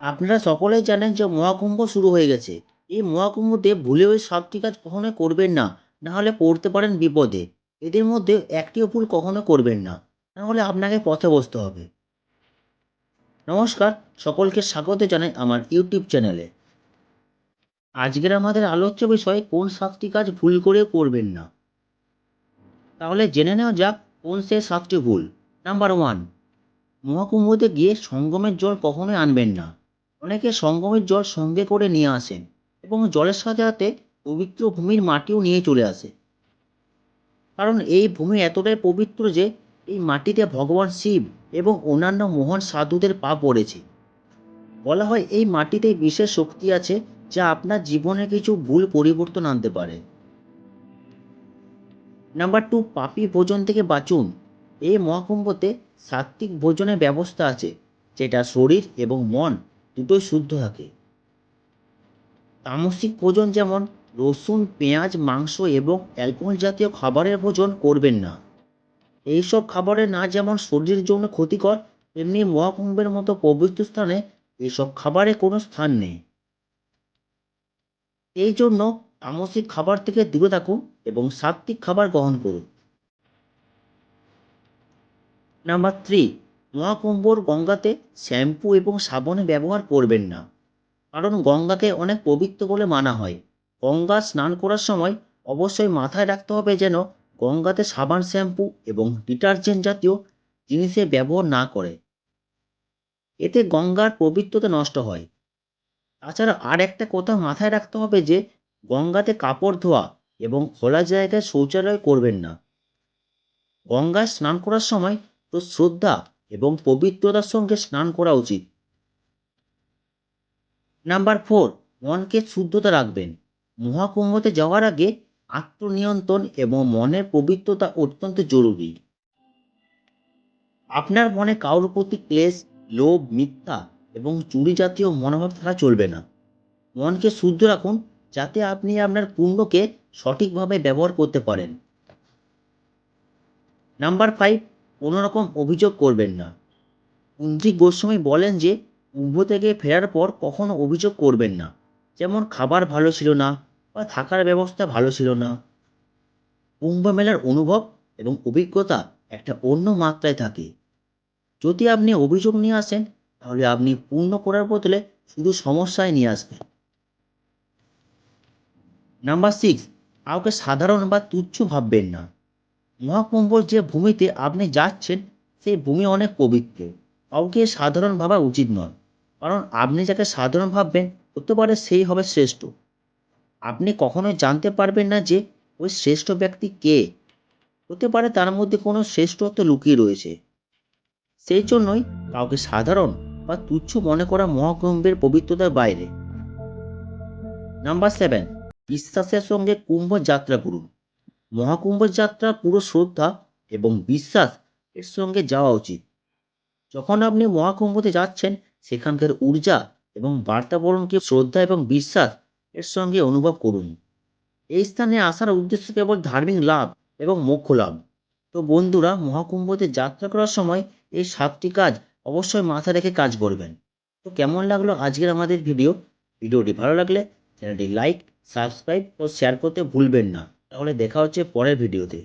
আপনারা সকলেই জানেন যে মহাকুম্ভ শুরু হয়ে গেছে। এই মহাকুম্ভতে ভুলেও এই সাতটি কাজ কখনোই করবেন না না হলে পড়তে পারেন বিপদে। এদের মধ্যে একটিও ভুল কখনো করবেন না না হলে আপনাকে পথে বসতে হবে। নমস্কার, সকলকে স্বাগত জানাই আমার ইউটিউব চ্যানেলে। আজকের আমাদের আলোচ্য বিষয়, কোন সাতটি কাজ ভুল করে করবেন না। তাহলে জেনে নেওয়া যাক, কোন সে সাতটি ভুল? নাম্বার ওয়ান, মহাকুম্ভতে গিয়ে সঙ্গমের জল কখনোই আনবেন না। অনেকে সঙ্গমের জল সঙ্গে করে নিয়ে আসেন এবং জলের সাথে সাথে পবিত্র ভূমির মাটিও নিয়ে চলে আসে। কারণ এই ভূমি এতটাই পবিত্র যে এই মাটিতে ভগবান শিব এবং অন্যান্য মহান সাধুদের পা পড়েছে। বলা হয় এই মাটিতে বিশেষ শক্তি আছে যা আপনার জীবনে কিছু ভুল পরিবর্তন আনতে পারে। নাম্বার টু, পাপি ভোজন থেকে বাঁচুন। এই মহাকুম্ভতে সাত্ত্বিক ভোজনের ব্যবস্থা আছে, যেটা শরীর এবং মন দুটোই শুদ্ধ থাকে। তামসিক ভোজন যেমন রসুন, পেঁয়াজ, মাংস এবং অ্যালকোহল জাতীয় খাবারের ভোজন করবেন না। এইসব খাবারের না যেমন শরীরের জন্য ক্ষতিকর, তেমনি মহাকুম্ভের মতো পবিত্র স্থানে এইসব খাবারের কোনো স্থান নেই। এই জন্য তামসিক খাবার থেকে দূরে থাকুন এবং সাত্ত্বিক খাবার গ্রহণ করুন। নাম্বার থ্রি মহাকুম্ভর গঙ্গাতে শ্যাম্পু এবং সাবানের ব্যবহার করবেন না। কারণ গঙ্গাকে অনেক পবিত্র বলে মানা হয়। গঙ্গা স্নান করার সময় অবশ্যই মাথায় রাখতে হবে যেন গঙ্গাতে সাবান শ্যাম্পু এবং ডিটারজেন্ট জাতীয় জিনিসের ব্যবহার না করে। এতে গঙ্গার পবিত্রতা নষ্ট হয়। তাছাড়া আর একটা কথা মাথায় রাখতে হবে যে, গঙ্গাতে কাপড় ধোয়া এবং খোলা জায়গায় শৌচালয় করবেন না। গঙ্গায় স্নান করার সময় তো শ্রদ্ধা এবং পবিত্রতার সঙ্গে স্নান করা উচিত। নাম্বার ফোর, মনকে শুদ্ধতা রাখবেন। মহাকুম্ভতে যাওয়ার আগে আত্মনিয়ন্ত্রণ এবং মনের পবিত্রতা অত্যন্ত জরুরি। আপনার মনে কারোর প্রতি ক্লেশ, লোভ, মিথ্যা এবং চুরি জাতীয় মনোভাব থাকা চলবে না। মনকে শুদ্ধ রাখুন যাতে আপনি আপনার পুণ্যকে সঠিকভাবে ব্যবহার করতে পারেন। নাম্বার ফাইভ কোনো রকম অভিযোগ করবেন না। কুন্দ্রিক গোস্বামী বলেন যে, কুম্ভ থেকে ফেরার পর কখনো অভিযোগ করবেন না। যেমন খাবার ভালো ছিল না বা থাকার ব্যবস্থা ভালো ছিল না। কুম্ভ মেলার অনুভব এবং অভিজ্ঞতা একটা অন্য মাত্রায় থাকে। যদি আপনি অভিযোগ নিয়ে আসেন, তাহলে আপনি পূর্ণ করার বদলে শুধু সমস্যায় নিয়ে আসবেন। নাম্বার সিক্স কাউকে সাধারণ বা তুচ্ছ ভাববেন না। মহাকুম্ভর যে ভূমিতে আপনি যাচ্ছেন, সেই ভূমি অনেক পবিত্র। কাউকে সাধারণ ভাবা উচিত নয়। কারণ আপনি যাকে সাধারণ ভাববেন হতে পারে সেই হবে শ্রেষ্ঠ। আপনি কখনোই জানতে পারবেন না যে ওই শ্রেষ্ঠ ব্যক্তি কে। হতে পারে তার মধ্যে কোনো শ্রেষ্ঠত্ব লুকিয়ে রয়েছে। সেই জন্যই কাউকে সাধারণ বা তুচ্ছ মনে করা মহাকুম্ভের পবিত্রতার বাইরে। নাম্বার সেভেন, বিশ্বাসের সঙ্গে কুম্ভ যাত্রা করুন। মহাকুম্ভ যাত্রা পুরো শ্রদ্ধা এবং বিশ্বাস এর সঙ্গে যাওয়া উচিত। যখন আপনি মহাকুম্ভতে যাচ্ছেন, সেখানকার ঊর্জা এবং বার্তাবরণকে শ্রদ্ধা এবং বিশ্বাস এর সঙ্গে অনুভব করুন। এই স্থানে আসার উদ্দেশ্য কেবল ধার্মিক লাভ এবং মোক্ষ লাভ। তো বন্ধুরা, মহাকুম্ভতে যাত্রা করার সময় এই সাতটি কাজ অবশ্যই মাথায় রেখে কাজ করবেন। তো কেমন লাগল আজকের আমাদের ভিডিও? ভিডিওটি ভালো লাগলে চ্যানেলটি লাইক, সাবস্ক্রাইব ও শেয়ার করতে ভুলবেন না। তাহলে দেখা হচ্ছে পরের ভিডিওতে